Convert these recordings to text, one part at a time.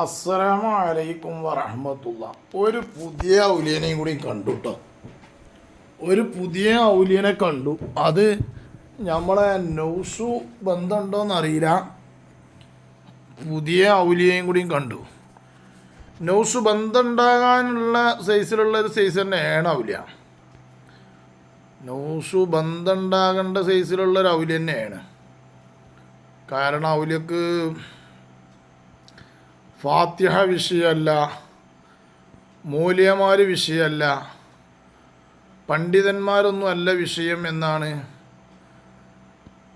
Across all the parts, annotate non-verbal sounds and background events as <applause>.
അസ്സലാമു അലൈക്കും വറഹമത്തുള്ള. ഒരു പുതിയ ഔലിയനെയും കൂടി കണ്ടു കേട്ടോ ഒരു പുതിയ ഔലിയനെ കണ്ടു. അത് നമ്മളെ നൗസു ബന്ധമുണ്ടോയെന്ന് അറിയില്ല പുതിയ ഔലിയയും കൂടിയും കണ്ടു. നൗസു ബന്ധമുണ്ടാകാനുള്ള സൈസിലുള്ള ഒരു സൈസ് തന്നെയാണ് ഔലിയ. നൗസു ബന്ധമുണ്ടാകേണ്ട സൈസിലുള്ള ഒരു ഔലിയ തന്നെയാണ് കാരണം ഔലിയക്ക് ഫാത്തിഹ വിഷയമല്ല മൂല്യമാർ വിഷയമല്ല പണ്ഡിതന്മാരൊന്നും അല്ല വിഷയം എന്നാണ്.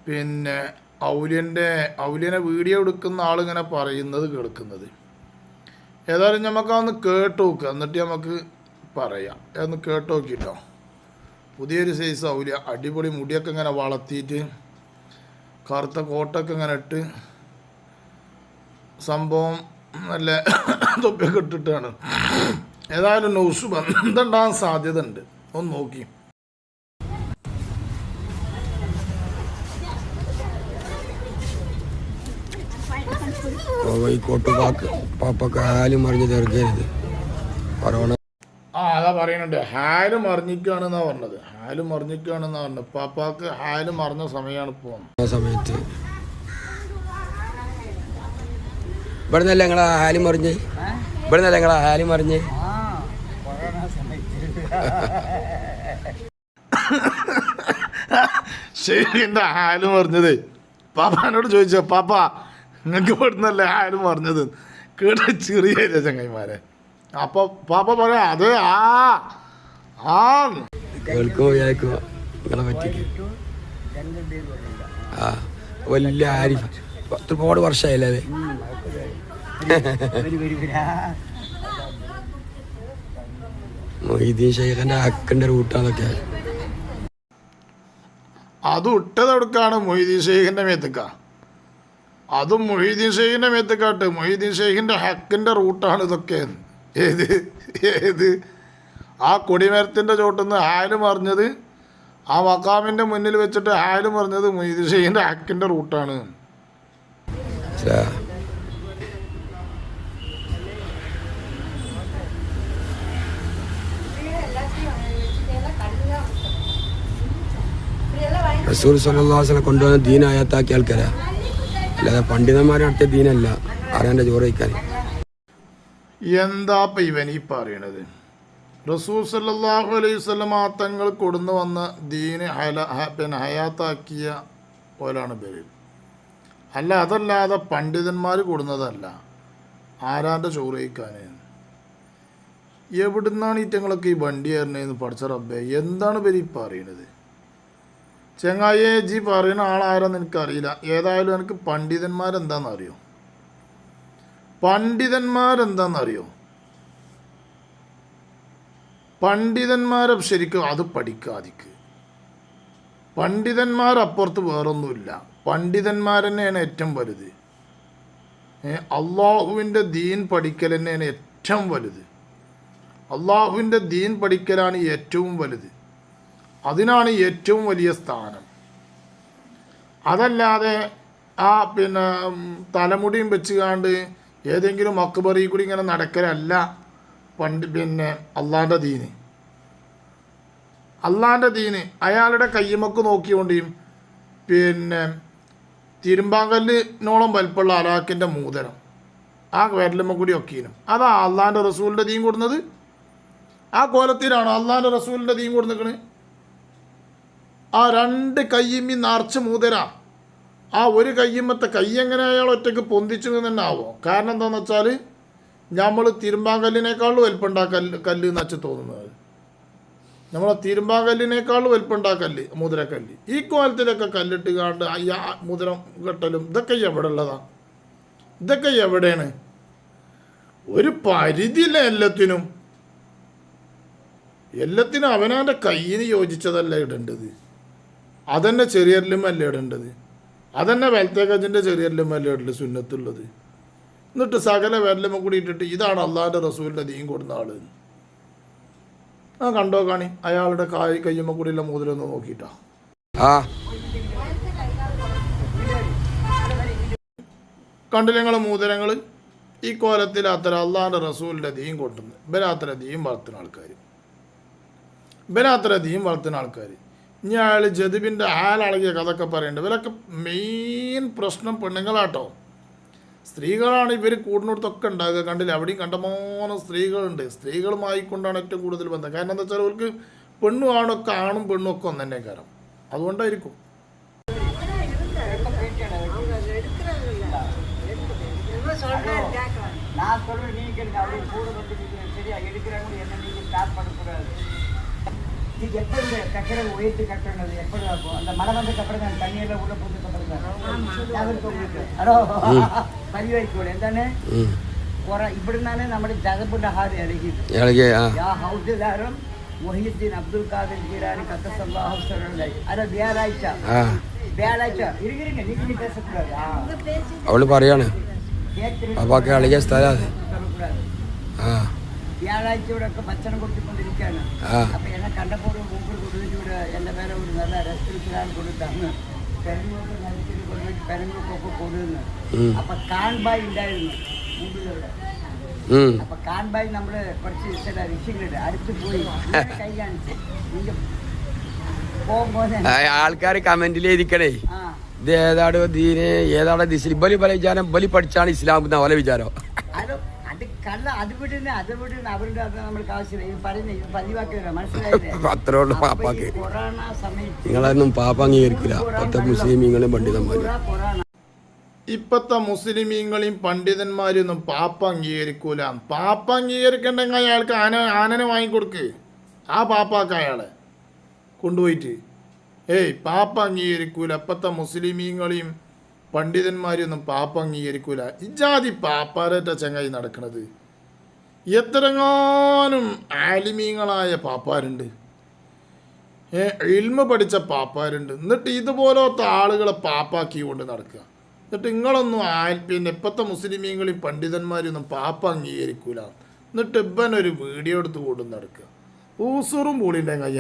പിന്നെ ഔലിയന്റെ ഔലിയനെ വീഡിയോ എടുക്കുന്ന ആളിങ്ങനെ പറയുന്നത് കേൾക്കുന്നത്. ഏതായാലും നമുക്കതൊന്ന് കേട്ട് നോക്കുക എന്നിട്ട് നമുക്ക് പറയാം. അതൊന്ന് കേട്ട് നോക്കിട്ടോ പുതിയൊരു സൈസ് ഔലിയ അടിപൊളി മുടിയൊക്കെ ഇങ്ങനെ വളർത്തിയിട്ട് കറുത്ത കോട്ടൊക്കെ ഇങ്ങനെ ഇട്ട് സംഭവം നല്ല തൊപ്പിയൊക്കെ ഇട്ടിട്ടാണ്. ഏതായാലും നൗസ് ബന്ധമുണ്ടാകാൻ സാധ്യത ഉണ്ട് ഒന്ന് നോക്കി. കോഴിക്കോട്ട് പാക്ക് പാപ്പ കാലും മറിഞ്ഞ് തീർക്കരുത് കൊറോണ ആ അതാ പറയുന്നുണ്ട് ഹാൽ മറിഞ്ഞിക്കാണെന്നാ പറഞ്ഞത്. ഹാൽ മറിഞ്ഞിക്കാണെന്നാ പറഞ്ഞത്. പാപ്പാക്ക് ഹാൽ മറിഞ്ഞ സമയമാണ് പോകുന്നത് ആ സമയത്ത് ഇവിടെ നിന്നല്ല ഞങ്ങളെ ഹാലി മറിഞ്ഞ്? ഇവിടെ നിന്നല്ല ഞങ്ങളെ ഹാലി മറിഞ്ഞ്? ശരിന്റെ ഹാലും പറഞ്ഞത് പാപ്പാനോട് ചോദിച്ചോ പാപ്പ നിങ്ങൾക്ക് ഇവിടുന്നല്ലേ ഹാലും പറഞ്ഞത് കേട്ട ചെറിയ ചങ്ങൈമാരെ അപ്പൊ പാപ്പ പറയാ അത് ആ ആ. കേൾക്കോ കേൾക്കുമോ നിങ്ങളെ പറ്റിക്ക്. ആ വലിയ ആരിഫ്. ഒരുപാട് വർഷമായില്ലേ അത്? മൊയ്തീൻ ഷെയ്ഖിന്റെ അക്കന്റെ റൂട്ടാന്നൊക്കെ അത് ഇട്ടതെടുക്കാണ് മൊയ്തീൻ ഷെയ്ഖിന്റെ മേത്തക്ക. അതും മൊഹീദ്ദീൻ ഷെയ്ഖിന്റെ മേത്തക്കാട്ട്. മൊഹീദ്ദീൻ ഷെയ്ഖിന്റെ ഹക്കിന്റെ റൂട്ടാണ് ഇതൊക്കെ. ഏത്? ഏത്? ആ കൊടിമരത്തിന്റെ ചോട്ടുന്ന് ഹാൽ മറിഞ്ഞത് ആ മക്കാമിന്റെ മുന്നിൽ വെച്ചിട്ട് ഹാൽ മറിഞ്ഞത് മൊയ്തീൻ ഷെയ്ഖിന്റെ ഹക്കിന്റെ റൂട്ടാണ് മനസ്സിലാ റസൂൽ സല്ലാസിനെ കൊണ്ടുവന്ന ദീനായത്താക്കിയ ആൾക്കാരാ. അല്ലാതെ പണ്ഡിതന്മാരെ അടുത്ത ദീനല്ല. അറിയാന്റെ ചോറ് വയ്ക്കാൻ എന്താ ഇപ്പം ഇവൻ ഈ പറയണത്? റസൂൽ സല്ലാഹു അലൈഹി വസല്ലമ തങ്ങൾ കൊടുന്നു വന്ന ദീന് ഹയാത്താക്കിയ പോലാണ് പേര് അല്ല അതല്ലാതെ പണ്ഡിതന്മാർ കൂടുന്നതല്ല. ആരാന്റെ ചോറ് എവിടുന്നാണ് ഈറ്റങ്ങളൊക്കെ ഈ വണ്ടി ഏറണേന്ന് പഠിച്ച റബ്ബേ എന്താണ് പേര് ഈ പറയണത്? ചെങ്ങായി ജി പറയുന്ന ആളാരാന്ന് എനിക്കറിയില്ല. ഏതായാലും എനിക്ക് പണ്ഡിതന്മാരെന്താണെന്ന് അറിയോ പണ്ഡിതന്മാരെന്താണെന്നറിയോ പണ്ഡിതന്മാരെ ശരിക്കും അത് പഠിക്കാതിക്ക്. പണ്ഡിതന്മാരപ്പുറത്ത് വേറൊന്നുമില്ല. പണ്ഡിതന്മാർ തന്നെയാണ് ഏറ്റവും വലുത്. അള്ളാഹുവിന്റെ ദീൻ പഠിക്കൽ തന്നെയാണ് ഏറ്റവും വലുത്. അള്ളാഹുവിന്റെ ദീൻ പഠിക്കലാണ് ഏറ്റവും വലുത്. അതിനാണ് ഏറ്റവും വലിയ സ്ഥാനം. അതല്ലാതെ ആ പിന്നെ തലമുടിയും വെച്ചുകാണ്ട് ഏതെങ്കിലും അക്ബറി കൂടി ഇങ്ങനെ നടക്കലല്ല പണ്ട് പിന്നെ അള്ളാന്റെ ദീന് അള്ളാന്റെ ദീന് അയാളുടെ കയ്യുമക്ക് നോക്കിക്കൊണ്ടിയും പിന്നെ തിരുമ്പാങ്കല്ലിനോളം വലിപ്പമുള്ള അലാക്കിന്റെ മൂതരം. ആ വിരലുമ്മ കൂടി ഒക്കീനും. അതാ അള്ളാന്റെ റസൂലിന്റെ തീം കൊടുന്നത്. ആ കോലത്തിലാണ് അള്ളാന്റെ റസൂലിന്റെ തീം കൊടുന്നിക്കണ്. ആ രണ്ട് കയ്യുമ്മി നിറച്ച് മൂതര. ആ ഒരു കയ്യുമ്മത്തെ കൈ എങ്ങനെ അയാൾ ഒറ്റയ്ക്ക് പൊന്തിച്ചു തന്നെ ആവോ? കാരണം എന്താണെന്ന് വെച്ചാൽ നമ്മൾ തിരുമ്പാങ്കല്ലിനേക്കാളും വലിപ്പമുണ്ടാ കല്ല് കല്ല് എന്ന് വെച്ച് തോന്നുന്നത്. നമ്മളെ തിരുമ്പാങ്കല്ലിനേക്കാളും വലിപ്പമുണ്ടാ കല്ല് മുതിരക്കല്ല്. ഈ കോലത്തിലൊക്കെ കല്ലിട്ട് കാണ്ട് ആ മുതിരം കെട്ടലും ഇതൊക്കെ എവിടെ ഉള്ളതാ ഇതൊക്കെ എവിടെയാണ്? ഒരു പരിധിയില്ല എല്ലാത്തിനും. എല്ലാത്തിനും അവനവന്റെ കയ്യിന് യോജിച്ചതല്ല ഇടേണ്ടത്. അതന്നെ ചെറിയല്ലുമല്ല ഇടേണ്ടത്. അതന്നെ വലത്തേക്കജിന്റെ ചെറിയല്ലും അല്ല ഇടേണ്ടത് സുന്നത്തുള്ളത്. എന്നിട്ട് സകല വിരലുമ കൂടി ഇട്ടിട്ട് ഇതാണ് അള്ളാഹിന്റെ റസൂലിന്റെ ദീൻ കൊടുന്ന ആൾ. ആ കണ്ടോ കാണി. അയാളുടെ കായ് കയ്യുമ്മ കൂടിയുള്ള മൂതിലൊന്ന് നോക്കിയിട്ടാ. ആ. കണ്ടില്ല മൂതിരങ്ങൾ മൂതരങ്ങൾ ഈ കോലത്തിൽ അത്ര അള്ളാഹിന്റെ റസൂലിന്റെ ദീൻ കൊട്ടുന്നു ബലാത്തര ദീൻ വളർത്തുന്ന ആൾക്കാർ ബലാത്തര ദീൻ വളർത്തുന്ന ആൾക്കാർ ഇനി അയാൾ ജതുബിന്റെ ആലളകിയ കഥയൊക്കെ പറയുന്നുണ്ട് ഇവരൊക്കെ മെയിൻ പ്രശ്നം പെണ്ണുങ്ങളാട്ടോ. സ്ത്രീകളാണ് ഇവർ കൂടുന്നിടത്തൊക്കെ ഉണ്ടാകുക കണ്ടില്ല അവിടെയും കണ്ടമാനം സ്ത്രീകളുണ്ട് സ്ത്രീകളുമായി കൊണ്ടാണ് ഏറ്റവും കൂടുതൽ ബന്ധം കാരണം എന്താ വെച്ചാൽ അവർക്ക് പെണ്ണും ആണൊക്കെ ആണും പെണ്ണും ഒക്കെ ഒന്ന് തന്നെ കാരണം അതുകൊണ്ടായിരിക്കും நான் சொல்றேன் நீங்க கேளுங்க அப்படியே கூட வந்து நிக்கிறேன் சரியா எடுக்கிறாங்க என்ன நீங்க ஸ்டார்ட் பண்ணக்கூடாது இது எப்போ இந்த கட்டட உயர்த்தி கட்டுறது எப்படி இருக்கும் அந்த மழை வந்து கட்டுறது அந்த தண்ணியெல்லாம் உள்ள போட்டு ഇവിടുന്നാണ് നമ്മുടെ ജഗപ്പിന്റെ ഹാര് ഇളകി ഹൗസിലാരും മൊഹീദ്ദീൻ അബ്ദുൽ ഖാദിർ ജീരാനി കത്തസല്ലാഹു അല്ല വ്യാഴാഴ്ച വ്യാഴാഴ്ച അവള് പറയാണ് അപ്പാക്ക് അളിയ സ്ഥല ആ വ്യാഴാഴ്ചയോടൊക്കെ ഭക്ഷണം കൊടുത്തുകൊണ്ടിരിക്കുകയാണ് അപ്പൊ എന്നെ കണ്ടപ്പോൾ ഗൂഗിൾ കൊടുത്തിട്ട് എന്റെ പേരെ ഒരു നല്ല റെസ്റ്റോറൻറ്റിലാണ് കൊടുത്താണ് പെരങ്ങൊക്കെ നനച്ചിട്ട് കൊണ്ടുപോയി പെരങ്ങൾക്കൊക്കെ കൊടുക്കുന്നു. ഉം. അപ്പൊ കാൺബായ് ഉണ്ടായിരുന്നു മുമ്പിലൂടെ. ഉം. അപ്പൊ കാൺബായ് നമ്മൾ കുറച്ച് ചില ഋഷികളുണ്ട് അടുത്ത് പോയി. ഇങ്ങനെ <laughs> കൈ കാണിച്ചു നീங்க പോകുമ്പോൾ ആ, ആൾക്കാര് കമന്റിൽ എഴുതിക്കണേ. ഇത് ഏതാടോ ദീനെ ഏതാടോ ദിശ ബലി പല വിചാരം ബലി പഠിച്ചാണ് ഇസ്ലാം എന്ന വിചാരം. അത് കള്ള അത് വിടുന്ന അത് വിടുന്ന അവരുടെ അത് നമ്മൾക്ക് ആവശ്യമില്ല. ഇത് പറയുന്നത് ഇത് പതിവാക്കില്ല മനസ്സിലായില്ലേ? അത്രേ ഉള്ളൂ പാപ്പാക്ക്. കൊറോണ സമയത്ത് നിങ്ങളൊന്നും പാപ്പ അംഗീകരിക്കില്ല. പത്തെ മുസ്ലിമീങ്ങളും പണ്ഡിതന്മാരും. കൊറോണ. മുസ്ലിമീങ്ങളെയും പണ്ഡിതന്മാരെയൊന്നും പാപ്പ അംഗീകരിക്കൂല. പാപ്പ അംഗീകരിക്കണ്ടെങ്കിൽ അയാൾക്ക് ആന ആനനെ വാങ്ങിക്കൊടുക്ക്. ആ പാപ്പാക്ക് അയാളെ കൊണ്ടുപോയിട്ട്. ഏയ് പാപ്പ അംഗീകരിക്കൂല. ഇപ്പത്തെ മുസ്ലിമീങ്ങളെയും പണ്ഡിതന്മാരെയൊന്നും പാപ്പ അംഗീകരിക്കൂല. ഇജാതി പാപ്പാരറ്റ ചങ്ങായി നടക്കണത്. എത്രങ്ങാനും ആലിമീങ്ങളായ പാപ്പാരുണ്ട്. ഇൽമ പഠിച്ച പാപ്പാരുണ്ട്. എന്നിട്ട് ഇതുപോലത്തെ ആളുകളെ പാപ്പാക്കി കൊണ്ട് നടക്കുക. എന്നിട്ട് നിങ്ങളൊന്നും ആൽ പിന്നെ ഇപ്പോഴത്തെ മുസ്ലിമീങ്ങളിൽ പണ്ഡിതന്മാരൊന്നും പാപ്പ അംഗീകരിക്കൂല. എന്നിട്ട് ഇവനൊരു വീഡിയോ എടുത്ത് കൊണ്ട് നടക്കുക. ഊസൂറും പൂളിന്റെ കൈ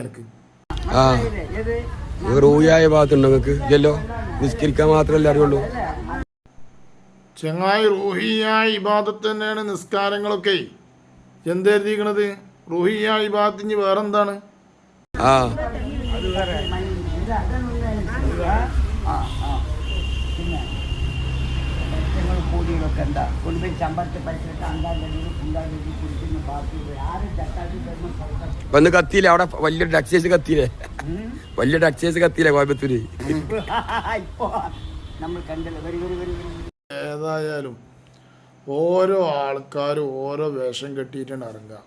റൂയായ ഭാഗത്തുണ്ടോ നിങ്ങൾക്ക്? ഇല്ലല്ലോ. നിസ്കരിക്കാൻ മാത്രമല്ലേ അറിയുള്ളൂ? ചെങ്ങായി റൂഹിയായ ഇബാദത്ത് തന്നെയാണ് നിസ്കാരങ്ങളൊക്കെ. എന്തെഴുതിക്കണത് റൂഹിയായ ഇബാദത്തിന് വേറെന്താണ്? ആ അത് വേറെ ഇത് അതൊന്നും ആ ആ പിന്നെ കോടികളൊക്കെ എന്താ? കൊണ്ടുപോയി ചമ്പരത്തെ പൈസ അണ്ടാണ്ടി ഉണ്ടാണ്ടി കുടിക്കുന്ന പാർട്ടി ആരും ചട്ടാട്ടി തരുന്ന സർക്കാർ ഇപ്പൊ കത്തിയില്ലേ? അവിടെ വലിയൊരു ടക്സേസ് കത്തിയില്ലേ? വലിയ ടക്സേസ് കത്തിയില്ലേ കോയമ്പത്തൂര്? ഇപ്പോ നമ്മൾ കണ്ടല്ലോ? വരി വരി വരി വരി ഏതായാലും ഓരോ ആൾക്കാരും ഓരോ വേഷം കെട്ടിയിട്ടാണ് ഇറങ്ങുക.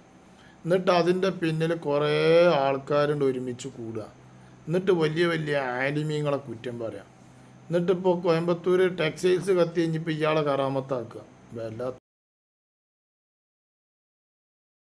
എന്നിട്ട് അതിന്റെ പിന്നിൽ കുറേ ആൾക്കാരുണ്ട് ഒരുമിച്ച് കൂടുക. എന്നിട്ട് വലിയ വലിയ ആലിമീങ്ങളെ കുറ്റം പറയാം. എന്നിട്ടിപ്പോൾ കോയമ്പത്തൂർ ടെക്സ്റ്റൈൽസ് കത്തി കഴിഞ്ഞിപ്പോൾ ഇയാളെ കറാമത്താക്കുക വല്ലാത്ത